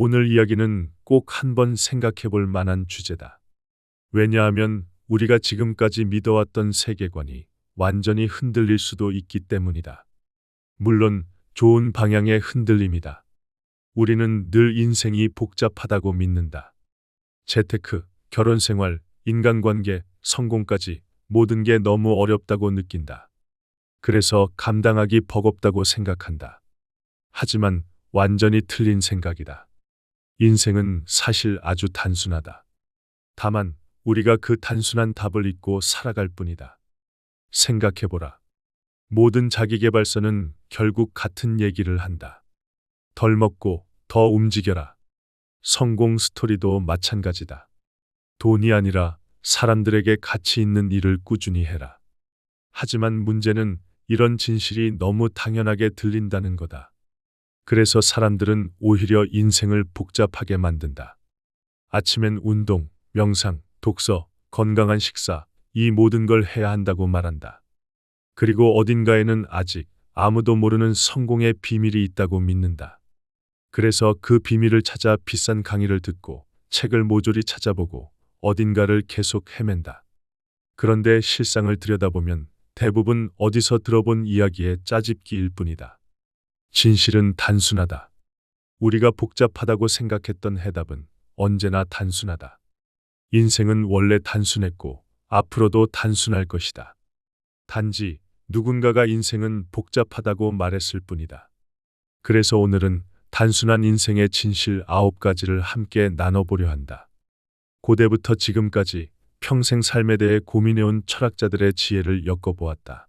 오늘 이야기는 꼭 한번 생각해 볼 만한 주제다. 왜냐하면 우리가 지금까지 믿어왔던 세계관이 완전히 흔들릴 수도 있기 때문이다. 물론 좋은 방향의 흔들림이다. 우리는 늘 인생이 복잡하다고 믿는다. 재테크, 결혼 생활, 인간관계, 성공까지 모든 게 너무 어렵다고 느낀다. 그래서 감당하기 버겁다고 생각한다. 하지만 완전히 틀린 생각이다. 인생은 사실 아주 단순하다. 다만 우리가 그 단순한 답을 잊고 살아갈 뿐이다. 생각해보라. 모든 자기개발서는 결국 같은 얘기를 한다. 덜 먹고 더 움직여라. 성공 스토리도 마찬가지다. 돈이 아니라 사람들에게 가치 있는 일을 꾸준히 해라. 하지만 문제는 이런 진실이 너무 당연하게 들린다는 거다. 그래서 사람들은 오히려 인생을 복잡하게 만든다. 아침엔 운동, 명상, 독서, 건강한 식사, 이 모든 걸 해야 한다고 말한다. 그리고 어딘가에는 아직 아무도 모르는 성공의 비밀이 있다고 믿는다. 그래서 그 비밀을 찾아 비싼 강의를 듣고 책을 모조리 찾아보고 어딘가를 계속 헤맨다. 그런데 실상을 들여다보면 대부분 어디서 들어본 이야기의 짜집기일 뿐이다. 진실은 단순하다. 우리가 복잡하다고 생각했던 해답은 언제나 단순하다. 인생은 원래 단순했고 앞으로도 단순할 것이다. 단지 누군가가 인생은 복잡하다고 말했을 뿐이다. 그래서 오늘은 단순한 인생의 진실 아홉 가지를 함께 나눠보려 한다. 고대부터 지금까지 평생 삶에 대해 고민해온 철학자들의 지혜를 엮어보았다.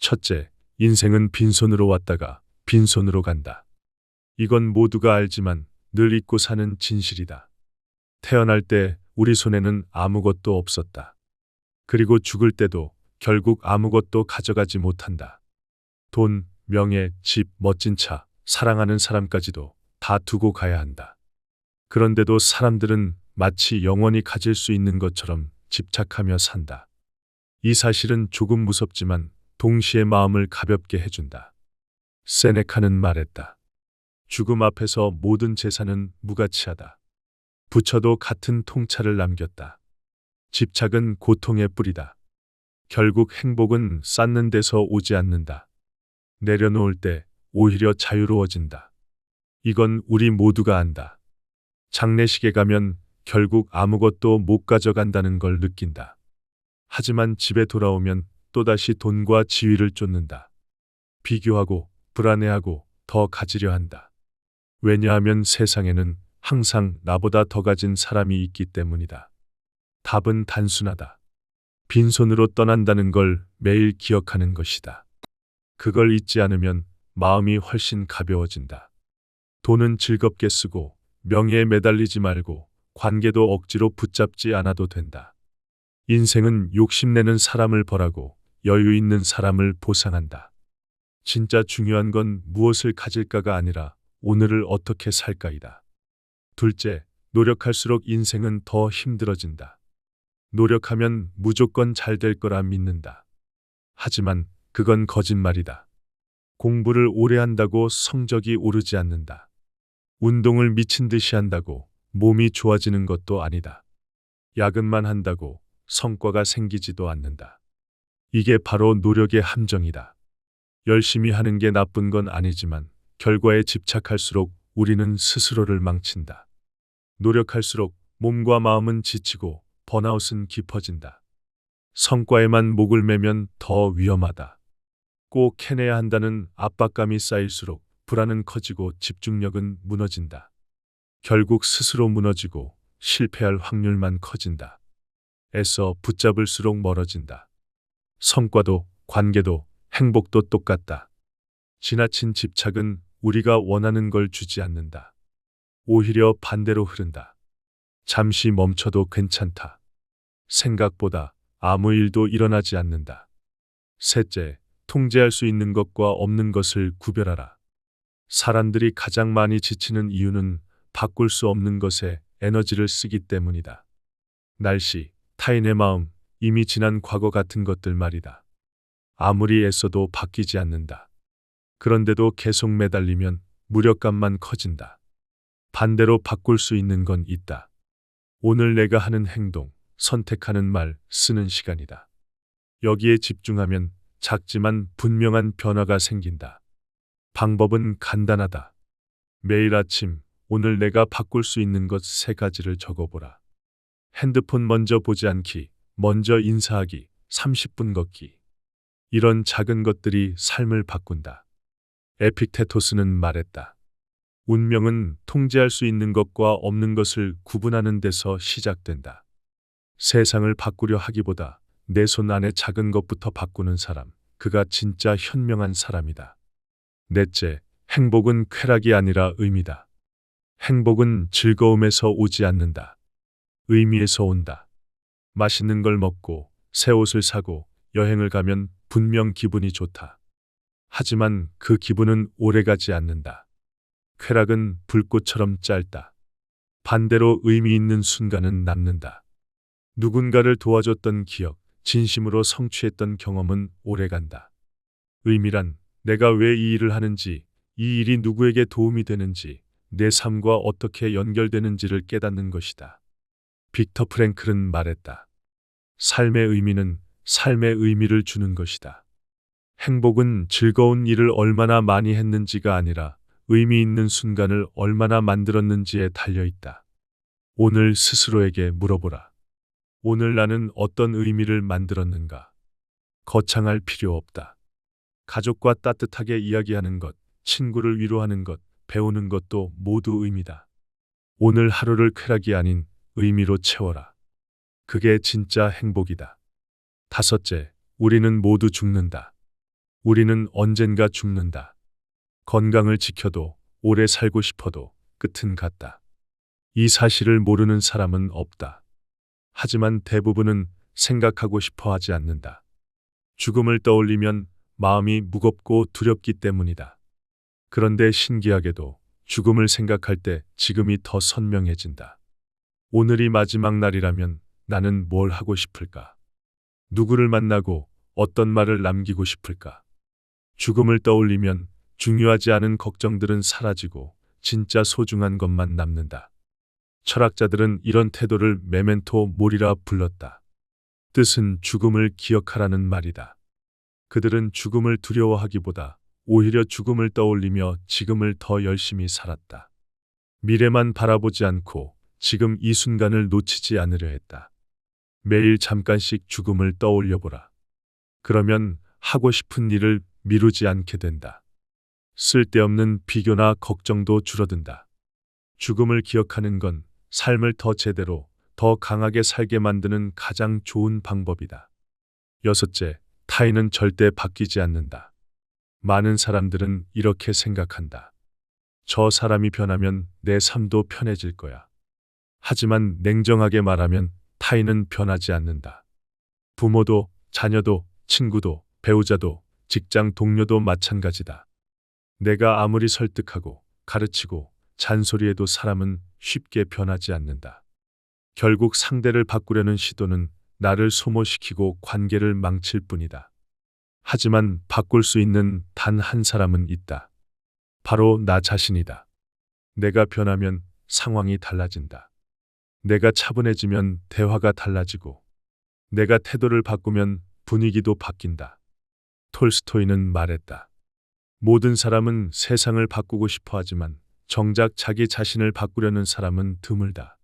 첫째, 인생은 빈손으로 왔다가 빈손으로 간다. 이건 모두가 알지만 늘 잊고 사는 진실이다. 태어날 때 우리 손에는 아무것도 없었다. 그리고 죽을 때도 결국 아무것도 가져가지 못한다. 돈, 명예, 집, 멋진 차, 사랑하는 사람까지도 다 두고 가야 한다. 그런데도 사람들은 마치 영원히 가질 수 있는 것처럼 집착하며 산다. 이 사실은 조금 무섭지만 동시에 마음을 가볍게 해준다. 세네카는 말했다. 죽음 앞에서 모든 재산은 무가치하다. 부처도 같은 통찰을 남겼다. 집착은 고통의 뿌리다. 결국 행복은 쌓는 데서 오지 않는다. 내려놓을 때 오히려 자유로워진다. 이건 우리 모두가 안다. 장례식에 가면 결국 아무것도 못 가져간다는 걸 느낀다. 하지만 집에 돌아오면 또다시 돈과 지위를 쫓는다. 비교하고 불안해하고 더 가지려 한다. 왜냐하면 세상에는 항상 나보다 더 가진 사람이 있기 때문이다. 답은 단순하다. 빈손으로 떠난다는 걸 매일 기억하는 것이다. 그걸 잊지 않으면 마음이 훨씬 가벼워진다. 돈은 즐겁게 쓰고 명예에 매달리지 말고 관계도 억지로 붙잡지 않아도 된다. 인생은 욕심내는 사람을 벌하고 여유 있는 사람을 보상한다. 진짜 중요한 건 무엇을 가질까가 아니라 오늘을 어떻게 살까이다. 둘째, 노력할수록 인생은 더 힘들어진다. 노력하면 무조건 잘 될 거라 믿는다. 하지만 그건 거짓말이다. 공부를 오래 한다고 성적이 오르지 않는다. 운동을 미친 듯이 한다고 몸이 좋아지는 것도 아니다. 야근만 한다고 성과가 생기지도 않는다. 이게 바로 노력의 함정이다. 열심히 하는 게 나쁜 건 아니지만 결과에 집착할수록 우리는 스스로를 망친다. 노력할수록 몸과 마음은 지치고 번아웃은 깊어진다. 성과에만 목을 매면 더 위험하다. 꼭 해내야 한다는 압박감이 쌓일수록 불안은 커지고 집중력은 무너진다. 결국 스스로 무너지고 실패할 확률만 커진다. 애써 붙잡을수록 멀어진다. 성과도 관계도 행복도 똑같다. 지나친 집착은 우리가 원하는 걸 주지 않는다. 오히려 반대로 흐른다. 잠시 멈춰도 괜찮다. 생각보다 아무 일도 일어나지 않는다. 셋째, 통제할 수 있는 것과 없는 것을 구별하라. 사람들이 가장 많이 지치는 이유는 바꿀 수 없는 것에 에너지를 쓰기 때문이다. 날씨, 타인의 마음, 이미 지난 과거 같은 것들 말이다. 아무리 애써도 바뀌지 않는다. 그런데도 계속 매달리면 무력감만 커진다. 반대로 바꿀 수 있는 건 있다. 오늘 내가 하는 행동, 선택하는 말, 쓰는 시간이다. 여기에 집중하면 작지만 분명한 변화가 생긴다. 방법은 간단하다. 매일 아침 오늘 내가 바꿀 수 있는 것 세 가지를 적어보라. 핸드폰 먼저 보지 않기, 먼저 인사하기, 30분 걷기. 이런 작은 것들이 삶을 바꾼다. 에픽테토스는 말했다. 운명은 통제할 수 있는 것과 없는 것을 구분하는 데서 시작된다. 세상을 바꾸려 하기보다 내 손 안에 작은 것부터 바꾸는 사람, 그가 진짜 현명한 사람이다. 넷째, 행복은 쾌락이 아니라 의미다. 행복은 즐거움에서 오지 않는다. 의미에서 온다. 맛있는 걸 먹고 새 옷을 사고 여행을 가면 분명 기분이 좋다. 하지만 그 기분은 오래가지 않는다. 쾌락은 불꽃처럼 짧다. 반대로 의미 있는 순간은 남는다. 누군가를 도와줬던 기억, 진심으로 성취했던 경험은 오래간다. 의미란 내가 왜 이 일을 하는지, 이 일이 누구에게 도움이 되는지, 내 삶과 어떻게 연결되는지를 깨닫는 것이다. 빅터 프랭클은 말했다. 삶의 의미는 삶의 의미를 주는 것이다. 행복은 즐거운 일을 얼마나 많이 했는지가 아니라 의미 있는 순간을 얼마나 만들었는지에 달려 있다. 오늘 스스로에게 물어보라. 오늘 나는 어떤 의미를 만들었는가? 거창할 필요 없다. 가족과 따뜻하게 이야기하는 것, 친구를 위로하는 것, 배우는 것도 모두 의미다. 오늘 하루를 쾌락이 아닌 의미로 채워라. 그게 진짜 행복이다. 다섯째, 우리는 모두 죽는다. 우리는 언젠가 죽는다. 건강을 지켜도 오래 살고 싶어도 끝은 같다. 이 사실을 모르는 사람은 없다. 하지만 대부분은 생각하고 싶어 하지 않는다. 죽음을 떠올리면 마음이 무겁고 두렵기 때문이다. 그런데 신기하게도 죽음을 생각할 때 지금이 더 선명해진다. 오늘이 마지막 날이라면 나는 뭘 하고 싶을까? 누구를 만나고 어떤 말을 남기고 싶을까? 죽음을 떠올리면 중요하지 않은 걱정들은 사라지고 진짜 소중한 것만 남는다. 철학자들은 이런 태도를 메멘토 모리라 불렀다. 뜻은 죽음을 기억하라는 말이다. 그들은 죽음을 두려워하기보다 오히려 죽음을 떠올리며 지금을 더 열심히 살았다. 미래만 바라보지 않고 지금 이 순간을 놓치지 않으려 했다. 매일 잠깐씩 죽음을 떠올려 보라. 그러면 하고 싶은 일을 미루지 않게 된다. 쓸데없는 비교나 걱정도 줄어든다. 죽음을 기억하는 건 삶을 더 제대로, 더 강하게 살게 만드는 가장 좋은 방법이다. 여섯째, 타인은 절대 바뀌지 않는다. 많은 사람들은 이렇게 생각한다. 저 사람이 변하면 내 삶도 편해질 거야. 하지만 냉정하게 말하면 타인은 변하지 않는다. 부모도, 자녀도, 친구도, 배우자도, 직장 동료도 마찬가지다. 내가 아무리 설득하고 가르치고 잔소리해도 사람은 쉽게 변하지 않는다. 결국 상대를 바꾸려는 시도는 나를 소모시키고 관계를 망칠 뿐이다. 하지만 바꿀 수 있는 단 한 사람은 있다. 바로 나 자신이다. 내가 변하면 상황이 달라진다. 내가 차분해지면 대화가 달라지고, 내가 태도를 바꾸면 분위기도 바뀐다. 톨스토이는 말했다. 모든 사람은 세상을 바꾸고 싶어 하지만 정작 자기 자신을 바꾸려는 사람은 드물다.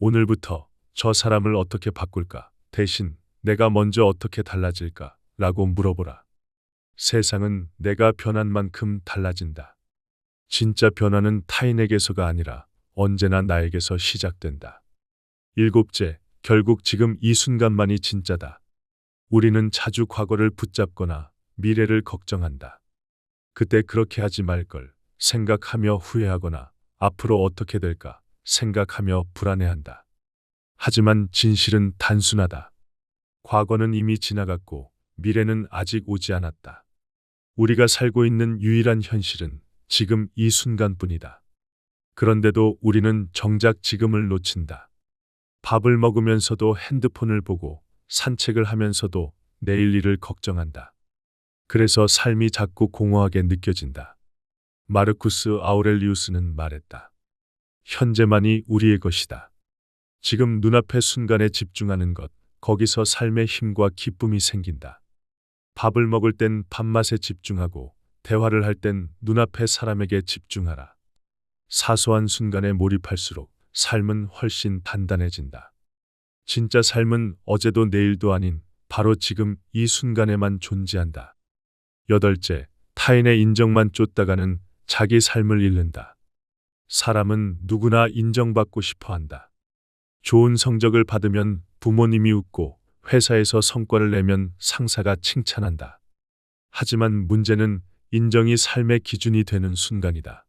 오늘부터 저 사람을 어떻게 바꿀까? 대신 내가 먼저 어떻게 달라질까? 라고 물어보라. 세상은 내가 변한 만큼 달라진다. 진짜 변화는 타인에게서가 아니라 언제나 나에게서 시작된다. 일곱째, 결국 지금 이 순간만이 진짜다. 우리는 자주 과거를 붙잡거나 미래를 걱정한다. 그때 그렇게 하지 말걸 생각하며 후회하거나 앞으로 어떻게 될까 생각하며 불안해한다. 하지만 진실은 단순하다. 과거는 이미 지나갔고 미래는 아직 오지 않았다. 우리가 살고 있는 유일한 현실은 지금 이 순간뿐이다. 그런데도 우리는 정작 지금을 놓친다. 밥을 먹으면서도 핸드폰을 보고 산책을 하면서도 내일 일을 걱정한다. 그래서 삶이 자꾸 공허하게 느껴진다. 마르쿠스 아우렐리우스는 말했다. 현재만이 우리의 것이다. 지금 눈앞의 순간에 집중하는 것, 거기서 삶의 힘과 기쁨이 생긴다. 밥을 먹을 땐 밥맛에 집중하고, 대화를 할 땐 눈앞의 사람에게 집중하라. 사소한 순간에 몰입할수록 삶은 훨씬 단단해진다. 진짜 삶은 어제도 내일도 아닌 바로 지금 이 순간에만 존재한다. 여덟째, 타인의 인정만 쫓다가는 자기 삶을 잃는다. 사람은 누구나 인정받고 싶어 한다. 좋은 성적을 받으면 부모님이 웃고 회사에서 성과를 내면 상사가 칭찬한다. 하지만 문제는 인정이 삶의 기준이 되는 순간이다.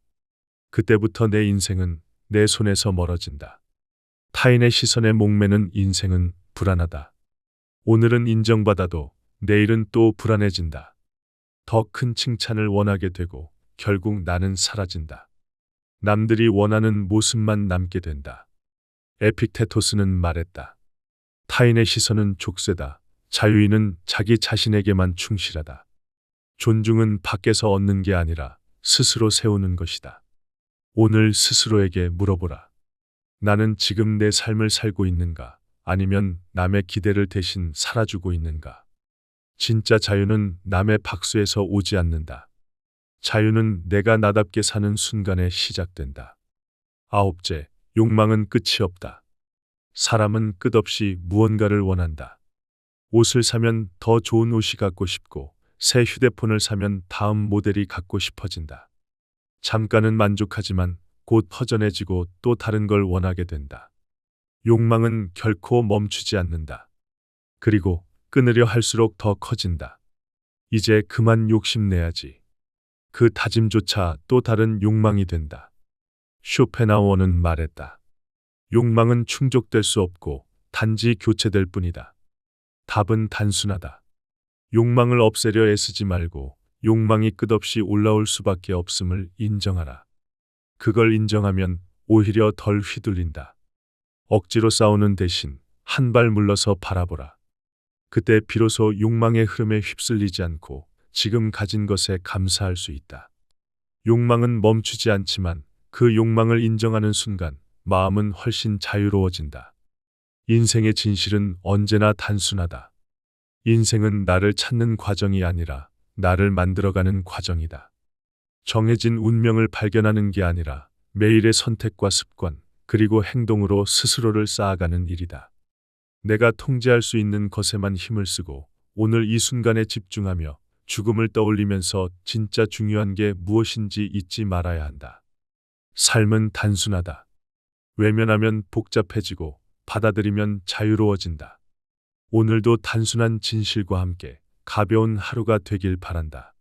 그때부터 내 인생은 내 손에서 멀어진다. 타인의 시선에 목매는 인생은 불안하다. 오늘은 인정받아도 내일은 또 불안해진다. 더 큰 칭찬을 원하게 되고 결국 나는 사라진다. 남들이 원하는 모습만 남게 된다. 에픽테토스는 말했다. 타인의 시선은 족쇄다. 자유인은 자기 자신에게만 충실하다. 존중은 밖에서 얻는 게 아니라 스스로 세우는 것이다. 오늘 스스로에게 물어보라. 나는 지금 내 삶을 살고 있는가? 아니면 남의 기대를 대신 살아주고 있는가? 진짜 자유는 남의 박수에서 오지 않는다. 자유는 내가 나답게 사는 순간에 시작된다. 아홉째, 욕망은 끝이 없다. 사람은 끝없이 무언가를 원한다. 옷을 사면 더 좋은 옷이 갖고 싶고, 새 휴대폰을 사면 다음 모델이 갖고 싶어진다. 잠깐은 만족하지만 곧 허전해지고 또 다른 걸 원하게 된다. 욕망은 결코 멈추지 않는다. 그리고 끊으려 할수록 더 커진다. 이제 그만 욕심내야지. 그 다짐조차 또 다른 욕망이 된다. 쇼펜하워는 말했다. 욕망은 충족될 수 없고 단지 교체될 뿐이다. 답은 단순하다. 욕망을 없애려 애쓰지 말고 욕망이 끝없이 올라올 수밖에 없음을 인정하라. 그걸 인정하면 오히려 덜 휘둘린다. 억지로 싸우는 대신 한 발 물러서 바라보라. 그때 비로소 욕망의 흐름에 휩쓸리지 않고 지금 가진 것에 감사할 수 있다. 욕망은 멈추지 않지만 그 욕망을 인정하는 순간 마음은 훨씬 자유로워진다. 인생의 진실은 언제나 단순하다. 인생은 나를 찾는 과정이 아니라 나를 만들어가는 과정이다. 정해진 운명을 발견하는 게 아니라 매일의 선택과 습관, 그리고 행동으로 스스로를 쌓아가는 일이다. 내가 통제할 수 있는 것에만 힘을 쓰고 오늘 이 순간에 집중하며 죽음을 떠올리면서 진짜 중요한 게 무엇인지 잊지 말아야 한다. 삶은 단순하다. 외면하면 복잡해지고 받아들이면 자유로워진다. 오늘도 단순한 진실과 함께 가벼운 하루가 되길 바란다.